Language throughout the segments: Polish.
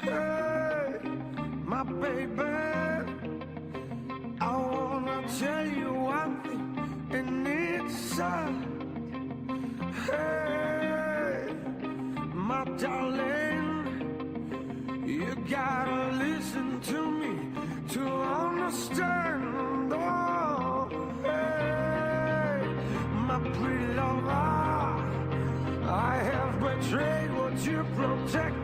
Hey, my baby, I wanna tell you one thing, and it's uh, hey, my darling, you gotta listen to me to understand. Hey, my pretty lover, I have betrayed what you protected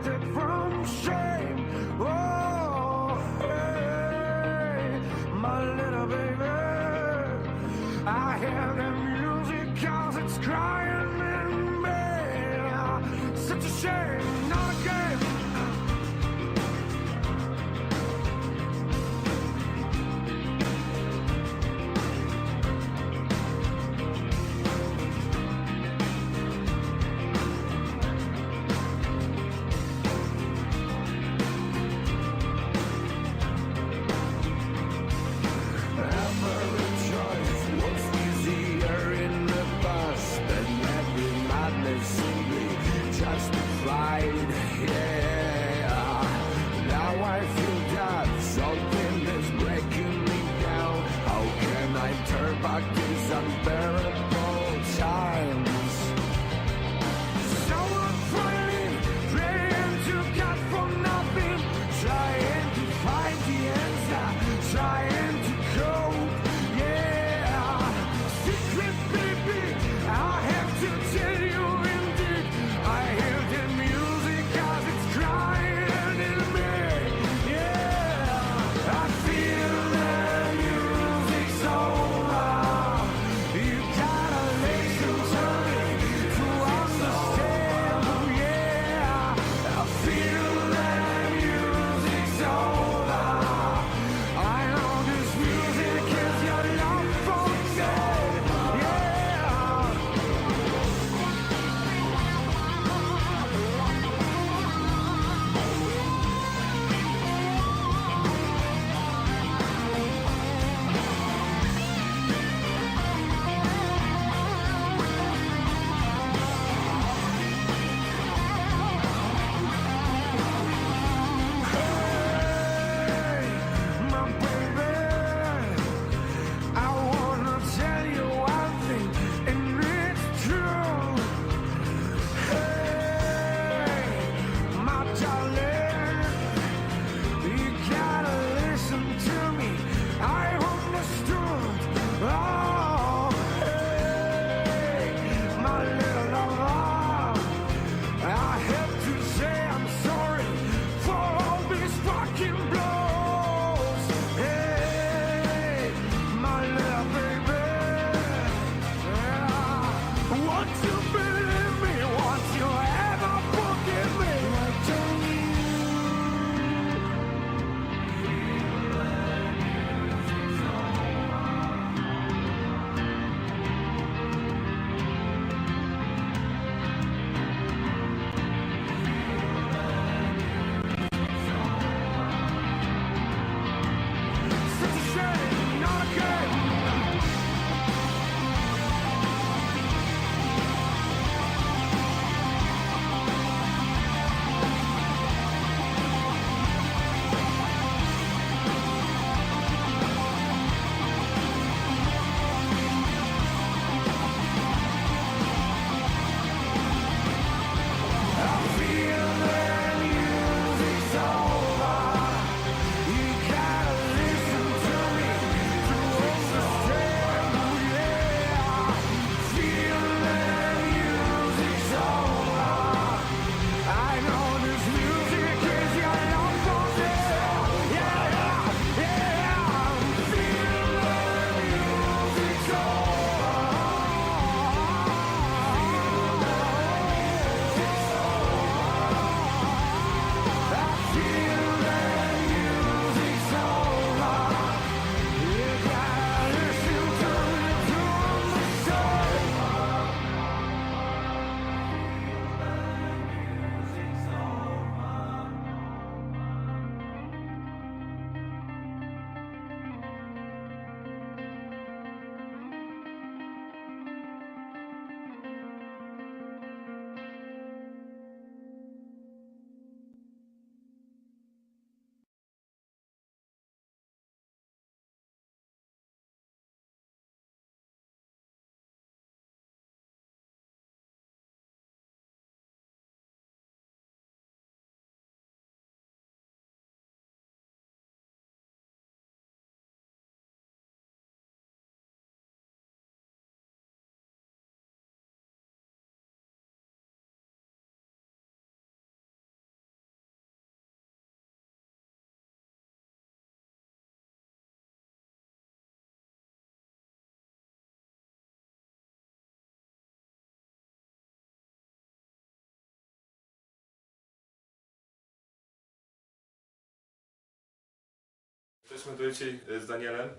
Jesteśmy tu dzisiaj y, z Danielem.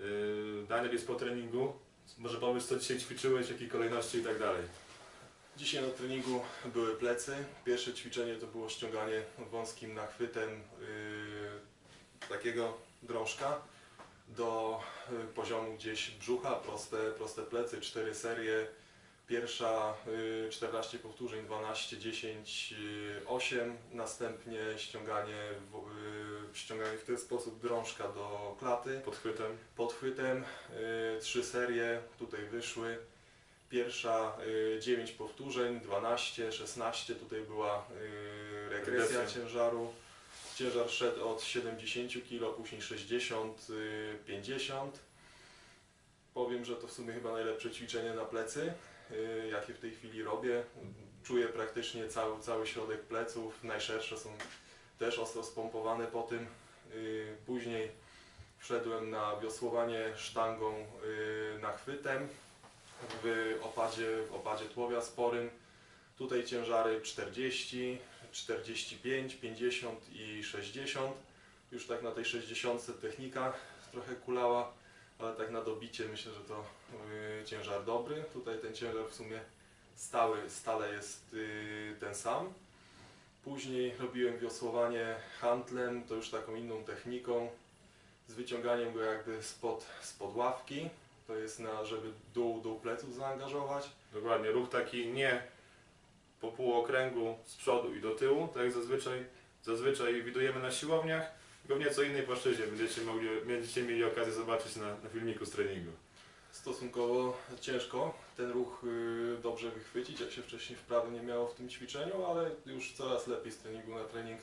Y, Daniel jest po treningu. Może powiedz, co dzisiaj ćwiczyłeś, w jakiej kolejności i tak dalej. Dzisiaj na treningu były plecy. Pierwsze ćwiczenie to było ściąganie wąskim nachwytem yy, takiego drążka do yy, poziomu gdzieś brzucha, proste, proste plecy, cztery serie. Pierwsza yy, 14 powtórzeń, 12, 10, yy, 8. Następnie ściąganie, yy, ściąganie w ten sposób drążka do klaty Pod chwytem. podchwytem. y, Trzy serie tutaj wyszły. Pierwsza y, 9 powtórzeń, 12, 16. Tutaj była y, regresja ciężaru. Ciężar szedł od 70 kg, później 60, y, 50. Powiem, że to w sumie chyba najlepsze ćwiczenie na plecy, y, jakie w tej chwili robię. Czuję praktycznie cały, cały środek pleców, najszersze są też ostro spompowane po tym. Y, Później wszedłem na wiosłowanie sztangą y, nachwytem w opadzie, w opadzie tłowia sporym. Tutaj ciężary 40, 45, 50 i 60. Już tak na tej 60 technika trochę kulała, ale tak na dobicie myślę, że to y, ciężar dobry. Tutaj ten ciężar w sumie stały, stale jest ten sam. Później robiłem wiosłowanie handlem, to już taką inną techniką z wyciąganiem go jakby spod, spod ławki. To jest na, żeby dół, dół pleców zaangażować. Dokładnie, ruch taki nie po półokręgu z przodu i do tyłu, tak jak zazwyczaj, zazwyczaj widujemy na siłowniach, tylko w nieco innej płaszczyźnie. Będziecie, mogli, będziecie mieli okazję zobaczyć na, na filmiku z treningu. Stosunkowo ciężko ten ruch y, dobrze wychwycić, jak się wcześniej wprawy nie miało w tym ćwiczeniu, ale już coraz lepiej z treningu na trening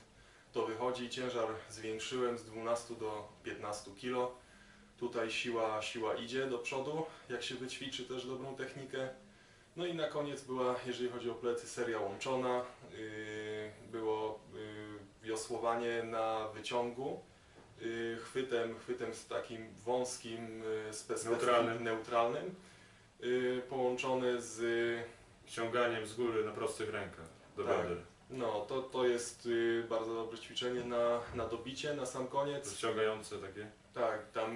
to wychodzi. Ciężar zwiększyłem z 12 do 15 kg. Tutaj siła, siła idzie do przodu, jak się wyćwiczy też dobrą technikę. No i na koniec była, jeżeli chodzi o plecy, seria łączona. Yy, było yy, wiosłowanie na wyciągu. Yy, Chwytem, chwytem z takim wąskim, spe- Neutralnym. neutralnym yy, połączony z Ściąganiem z góry na prostych rękach do Tak. no to, to jest bardzo dobre ćwiczenie na, na dobicie na sam koniec. Ściągające takie. Tak, tam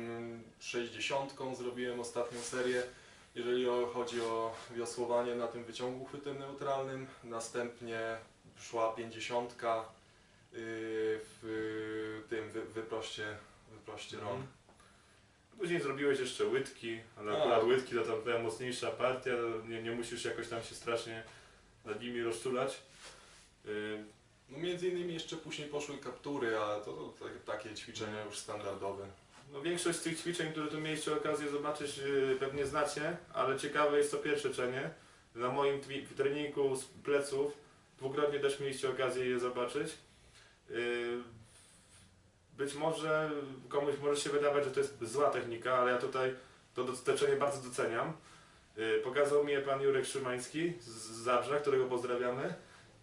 60 zrobiłem ostatnią serię. Jeżeli chodzi o wiosłowanie na tym wyciągu chwytem neutralnym, następnie szła 50 w tym wy, wyproście, wyproście rąk. Mhm. Później zrobiłeś jeszcze łydki, ale A. akurat łydki to tam twoja mocniejsza partia, nie, nie musisz jakoś tam się strasznie nad nimi rozczulać. Yy, No między innymi jeszcze później poszły kaptury, ale to, to tak, takie ćwiczenia już standardowe. No większość z tych ćwiczeń, które tu mieliście okazję zobaczyć, yy, pewnie znacie, ale ciekawe jest to pierwsze czenie. Na moim treningu z pleców dwukrotnie też mieliście okazję je zobaczyć. Yy, Być może komuś może się wydawać, że to jest zła technika, ale ja tutaj to doświadczenie bardzo doceniam. Yy, Pokazał mi je pan Jurek Szymański z z Zabrza, którego pozdrawiamy.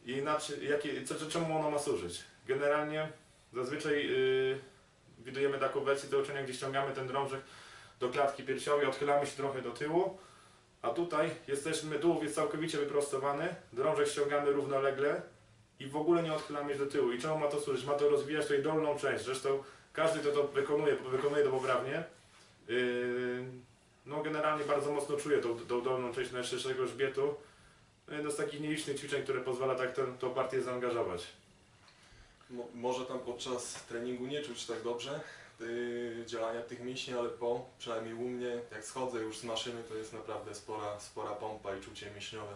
I na, jakie, co, czemu ono ma służyć? Generalnie zazwyczaj yy, widujemy taką wersję do uczenia, gdzie ściągamy ten drążek do klatki piersiowej, odchylamy się trochę do tyłu, a tutaj jesteśmy, tułów jest całkowicie wyprostowany, drążek ściągamy równolegle i w ogóle nie odchylamy się do tyłu. I czemu ma to służyć? Ma to rozwijać tutaj dolną część. Zresztą każdy, kto to wykonuje, wykonuje to poprawnie, yy, no generalnie bardzo mocno czuje tą, tą dolną część najszerszego grzbietu. No Jedno z takich nielicznych ćwiczeń, które pozwala tak tę, partię zaangażować. Mo, może tam podczas treningu nie czuć tak dobrze yy, działania tych mięśni, ale po, przynajmniej u mnie, jak schodzę już z maszyny, to jest naprawdę spora, spora pompa i czucie mięśniowe.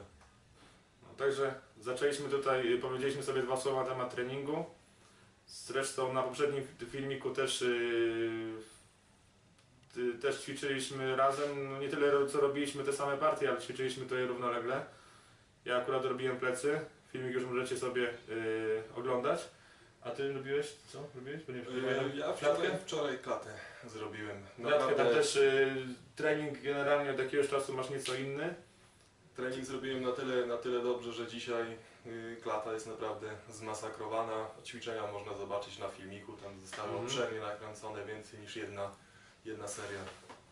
Także zaczęliśmy tutaj, y, powiedzieliśmy sobie dwa słowa na temat treningu. Zresztą na poprzednim fi- filmiku też, yy, też ćwiczyliśmy razem. No, nie tyle co robiliśmy te same partie, ale ćwiczyliśmy to je równolegle. Ja akurat robiłem plecy. Filmik już możecie sobie yy, oglądać. A ty robiłeś co? Robiłeś? Bo nie Yy, ja wczoraj, wczoraj klatę zrobiłem. Naprawdę, tam też trening generalnie od jakiegoś czasu masz nieco inny. Trening zrobiłem na tyle, na tyle dobrze, że dzisiaj yy, klata jest naprawdę zmasakrowana. Ćwiczenia można zobaczyć na filmiku, tam zostało Mhm. obszernie nakręcone więcej niż jedna, jedna seria.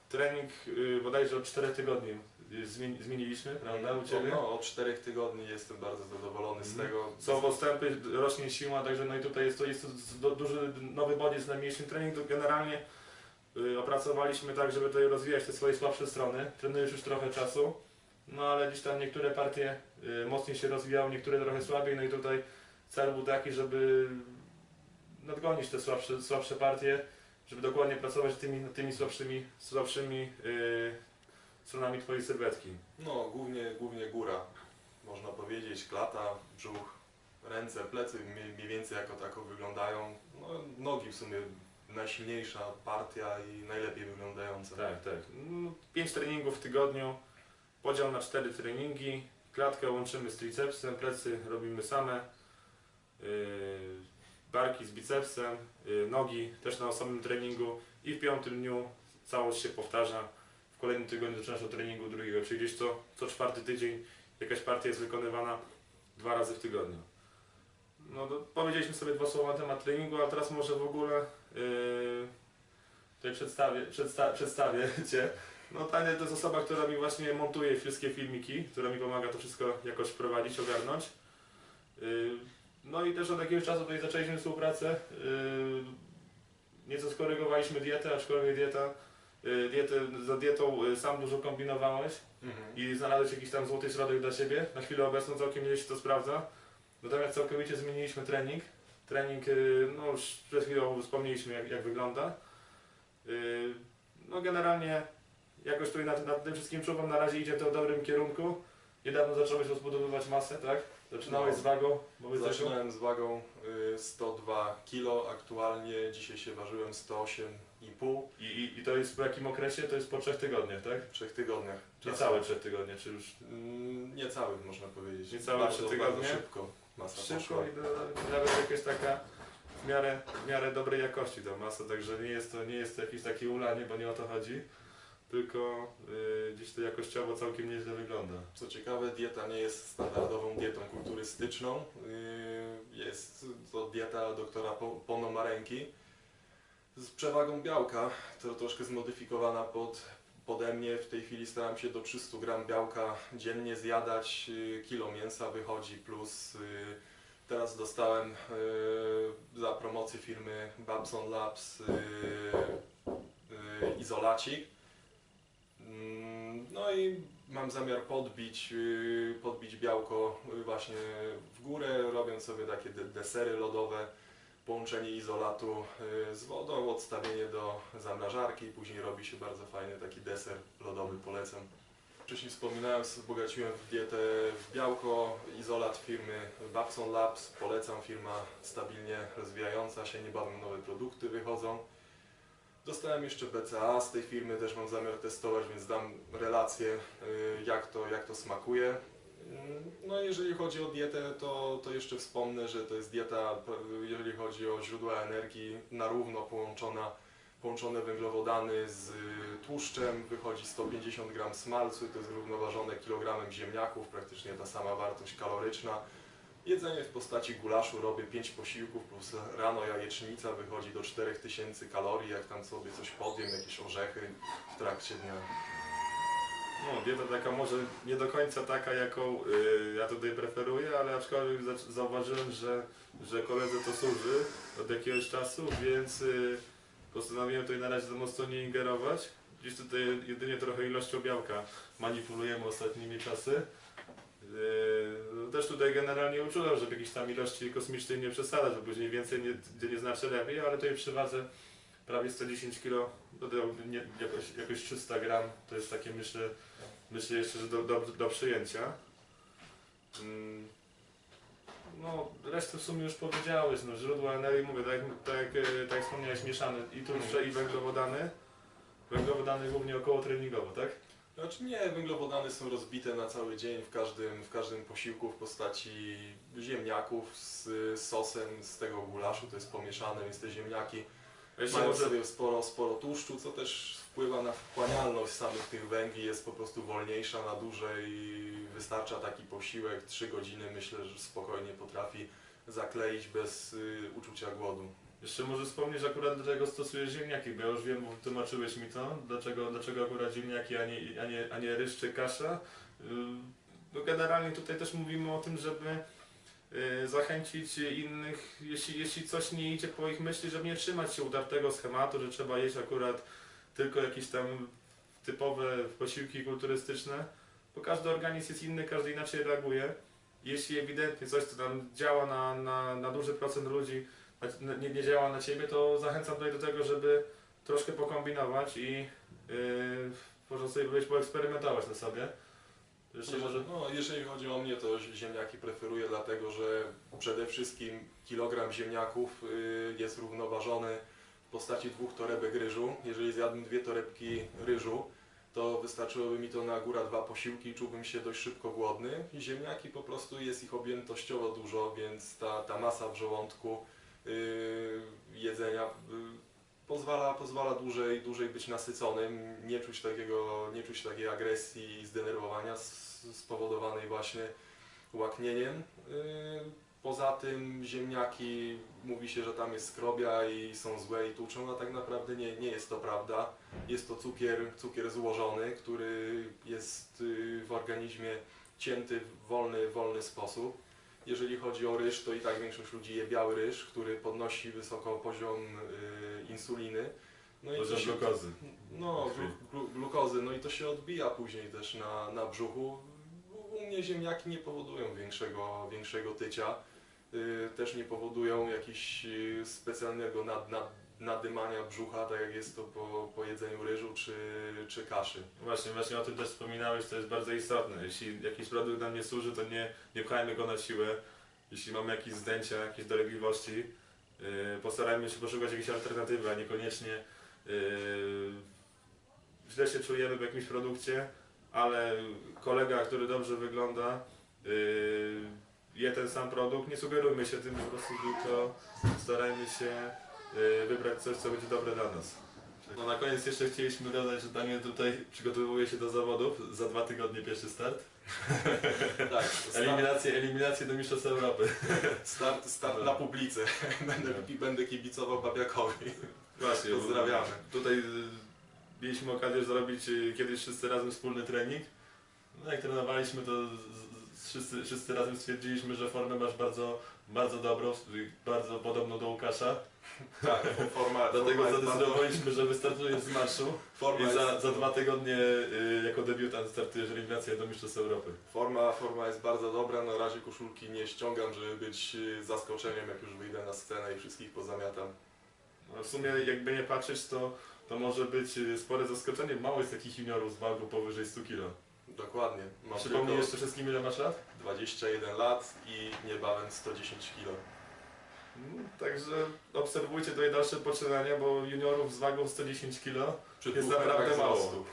Trening yy, bodajże od 4 tygodni y, zmieni- zmieniliśmy, prawda, u Ciebie? No, od czterech tygodni jestem bardzo zadowolony z Mhm. tego. Są postępy, rośnie siła, także no i tutaj jest to, jest to du- duży nowy bodziec na mniejszym treningu. Generalnie y, opracowaliśmy tak, żeby tutaj rozwijać te swoje słabsze strony. Trenujesz już trochę czasu, no ale gdzieś tam niektóre partie y, mocniej się rozwijały, niektóre trochę słabiej, no i tutaj cel był taki, żeby nadgonić te słabsze, słabsze partie, żeby dokładnie pracować tymi, nad tymi słabszymi, słabszymi y, stronami Twojej sylwetki. No, głównie, głównie góra, można powiedzieć, klata, brzuch, ręce, plecy mniej, mniej więcej jako tako wyglądają. No, nogi w sumie najsilniejsza partia i najlepiej wyglądająca. Tak, tak. No, Pięć treningów w tygodniu, podział na cztery treningi, klatkę łączymy z tricepsem, plecy robimy same, yy, barki z bicepsem, yy, nogi też na osobnym treningu i w piątym dniu całość się powtarza. W kolejnym tygodniu zaczynasz od treningu drugiego, czyli gdzieś co, co czwarty tydzień jakaś partia jest wykonywana dwa razy w tygodniu. No powiedzieliśmy sobie dwa słowa na temat treningu, a teraz może w ogóle yy, tutaj przedstawię, przedsta, przedstawię Cię. No Tania to jest osoba, która mi właśnie montuje wszystkie filmiki, która mi pomaga to wszystko jakoś wprowadzić, ogarnąć. Yy, No i też od jakiegoś czasu tutaj zaczęliśmy współpracę. Yy, Nieco skorygowaliśmy dietę, aczkolwiek dieta, yy, dietę, za dietą sam dużo kombinowałeś Mhm. i znalazłeś jakiś tam złoty środek dla siebie. Na chwilę obecną całkiem nieźle się to sprawdza. Natomiast całkowicie zmieniliśmy trening. Trening, no już przed chwilą wspomnieliśmy jak, jak wygląda. No generalnie jakoś tutaj nad, nad tym wszystkim czuwam, na razie idzie to w dobrym kierunku. Niedawno zacząłeś rozbudowywać masę, tak? Zaczynałeś No. z wagą, wobec? Zaczynałem z wagą y, 102 kg, aktualnie dzisiaj się ważyłem 108,5 I, i, I to jest po jakim okresie? To jest po trzech tygodniach, tak? w trzech tygodniach. Niecałe trzech tygodnie, czy już Mm, Niecałe można powiedzieć. Niecałe bardzo, trzy tygodnie? Bardzo szybko masa szybko poszła. i do, nawet jakaś taka w miarę, w miarę dobrej jakości ta masa, także nie jest to, nie jest to jakieś takie ulanie, bo nie o to chodzi, tylko y, gdzieś to jakościowo całkiem nieźle wygląda. Co ciekawe, dieta nie jest standardową dietą kulturystyczną. Yy, Jest to dieta doktora Po- Ponomarenki z przewagą białka, to troszkę zmodyfikowana pod, pode mnie. W tej chwili staram się do 300 gram białka dziennie zjadać. Yy, Kilo mięsa wychodzi plus yy, teraz dostałem yy, za promocję firmy Babson Labs yy, yy, izolacik. No i mam zamiar podbić, yy, podbić białko yy, właśnie w górę, robiąc sobie takie de- desery lodowe, połączenie izolatu yy, z wodą, odstawienie do zamrażarki i później robi się bardzo fajny taki deser lodowy, polecam. Wcześniej wspominałem, wzbogaciłem w dietę w białko, izolat firmy Babson Labs, polecam, firma stabilnie rozwijająca się, niebawem nowe produkty wychodzą. Dostałem jeszcze BCA z tej firmy, też mam zamiar testować, więc dam relację, y, jak to, jak to smakuje. Mm, No jeżeli chodzi o dietę, to, to jeszcze wspomnę, że to jest dieta, p- jeżeli chodzi o źródła energii, na równo połączona, połączone węglowodany z y, tłuszczem, wychodzi 150 gram smalcu to jest równoważone kilogramem ziemniaków, praktycznie ta sama wartość kaloryczna. Jedzenie w postaci gulaszu robię 5 posiłków plus rano jajecznica wychodzi do 4000 kalorii, jak tam sobie coś podjem, jakieś orzechy w trakcie dnia. No, dieta taka może nie do końca taka, jaką y, ja tutaj preferuję, ale aczkolwiek za- zauważyłem, że, że koledze to służy od jakiegoś czasu, więc y, postanowiłem tutaj na razie za mocno nie ingerować. Gdzieś tutaj jedynie trochę ilością białka manipulujemy ostatnimi czasy. Yy, Też tutaj generalnie uczulam, żeby jakieś tam ilości kosmicznej nie przesadzać, bo później więcej nie, gdzie nie znaczy lepiej, ale tutaj przy wadze prawie 110 kg, nie, jakoś, jakoś 300 gram, to jest takie myślę, myślę jeszcze, że do, do, do przyjęcia. Mm, No, resztę w sumie już powiedziałeś, no źródła energii, mówię, tak, tak, tak jak wspomniałeś, mieszane i tłuszcze i węglowodany. Węglowodany głównie około treningowo, tak? Znaczy nie, węglowodany są rozbite na cały dzień w każdym, w każdym posiłku w postaci ziemniaków z sosem z tego gulaszu, to jest pomieszane, więc te ziemniaki Jeszcze mają może, sobie sporo, sporo tłuszczu, co też wpływa na wchłanialność samych tych węgli, jest po prostu wolniejsza na dłużej i wystarcza taki posiłek, 3 godziny myślę, że spokojnie potrafi zakleić bez y, uczucia głodu. Jeszcze może wspomnieć akurat dlaczego stosuję ziemniaki, bo ja już wiem, bo tłumaczyłeś mi to, dlaczego, dlaczego akurat ziemniaki, a nie, a nie, a nie ryż czy kasza. No generalnie tutaj też mówimy o tym, żeby yy, zachęcić innych, jeśli, jeśli coś nie idzie po ich myśli, żeby nie trzymać się utartego schematu, że trzeba jeść akurat tylko jakieś tam typowe posiłki kulturystyczne, bo każdy organizm jest inny, każdy inaczej reaguje. Jeśli ewidentnie coś, co tam działa na, na, na duży procent ludzi, nie, nie działa na ciebie, to zachęcam tutaj do tego, żeby troszkę pokombinować i yy, można sobie powiedzieć, poeksperymentować na sobie. Jeszcze może... No, jeżeli chodzi o mnie, to ziemniaki preferuję dlatego, że przede wszystkim kilogram ziemniaków y, jest równoważony w postaci dwóch torebek ryżu. Jeżeli zjadłbym dwie torebki ryżu, to wystarczyłoby mi to na góra dwa posiłki i czułbym się dość szybko głodny. Ziemniaki po prostu jest ich objętościowo dużo, więc ta, ta masa w żołądku jedzenia y, pozwala, pozwala dłużej, dłużej być nasyconym, nie czuć, takiego, nie czuć takiej agresji i zdenerwowania spowodowanej właśnie łaknieniem. Yy, Poza tym ziemniaki mówi się, że tam jest skrobia i są złe i tłuczą, a tak naprawdę nie, nie jest to prawda. Jest to cukier, cukier złożony, który jest w organizmie cięty w wolny, wolny sposób. Jeżeli chodzi o ryż, to i tak większość ludzi je biały ryż, który podnosi wysoko poziom yy, insuliny. No Poziom to się- glukozy. No, glu, glu, glukozy, no i to się odbija później też na, na brzuchu. U- mnie ziemniaki nie powodują większego, większego tycia. Yy, też nie powodują jakiegoś yy, specjalnego nad, nad, nadymania brzucha, tak jak jest to po, po jedzeniu ryżu czy, czy kaszy. Właśnie, właśnie o tym też wspominałeś, to jest bardzo istotne. Jeśli jakiś produkt nam nie służy, to nie, nie pchajmy go na siłę. Jeśli mamy jakieś zdjęcia, jakieś dolegliwości, yy, postarajmy się poszukać jakiejś alternatywy, a niekoniecznie yy, źle się czujemy w jakimś produkcie, ale kolega, który dobrze wygląda, yy, je ten sam produkt, nie sugerujmy się tym po prostu, tylko starajmy się wybrać coś, co będzie dobre dla nas. No na koniec jeszcze chcieliśmy dodać, że Daniel tutaj przygotowuje się do zawodów. Za dwa tygodnie pierwszy start. Tak, start, Eliminację, eliminację do Mistrzostw Europy. start, start na publice. Będę, będę kibicował Babiakowi. Właśnie. Pozdrawiamy. Tutaj y, mieliśmy okazję zrobić y, kiedyś wszyscy razem wspólny trening. No jak trenowaliśmy, to wszyscy, wszyscy razem stwierdziliśmy, że formę masz bardzo, bardzo dobrą, bardzo podobną do Łukasza. Tak, forma, Dlatego forma, jest bardzo, zadecydowaliśmy, że wystartujesz z marszu forma, i za, za dwa tygodnie y, jako debiutant startujesz eliminację do Mistrzostw Europy. forma, forma jest bardzo dobra. Na razie koszulki nie ściągam, żeby być y, zaskoczeniem, jak już wyjdę na scenę i wszystkich pozamiatam. No w sumie jakby nie patrzeć, to, to może być y, spore zaskoczenie. Mało jest takich juniorów z wagą powyżej 100 kg. Dokładnie. Mam Przypomnij tylko jeszcze wszystkim ile masz lat? 21 lat i niebawem 110 kg. Mm, Także obserwujcie tutaj dalsze poczynania, bo juniorów z wagą 110 kg Przy Jest naprawdę mało. wzrostu.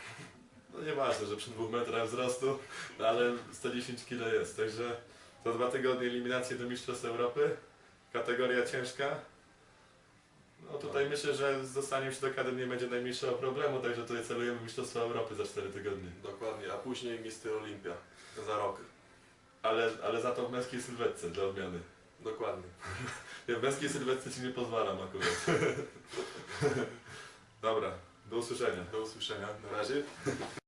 No nieważne, że przy 2 metrach wzrostu, no ale 110 kg jest. Także za dwa tygodnie eliminację do Mistrzostw Europy. Kategoria ciężka. No tutaj myślę, że z dostaniem się do kadry nie będzie najmniejszego problemu, także tutaj celujemy w Mistrzostwa Europy za 4 tygodnie. Dokładnie, a później Mister Olimpia za rok. Ale, ale za to w męskiej sylwetce dla odmiany. Dokładnie. Ja w męskiej sylwetce ci nie pozwalam akurat. Dobra, do usłyszenia. Do usłyszenia. Na razie.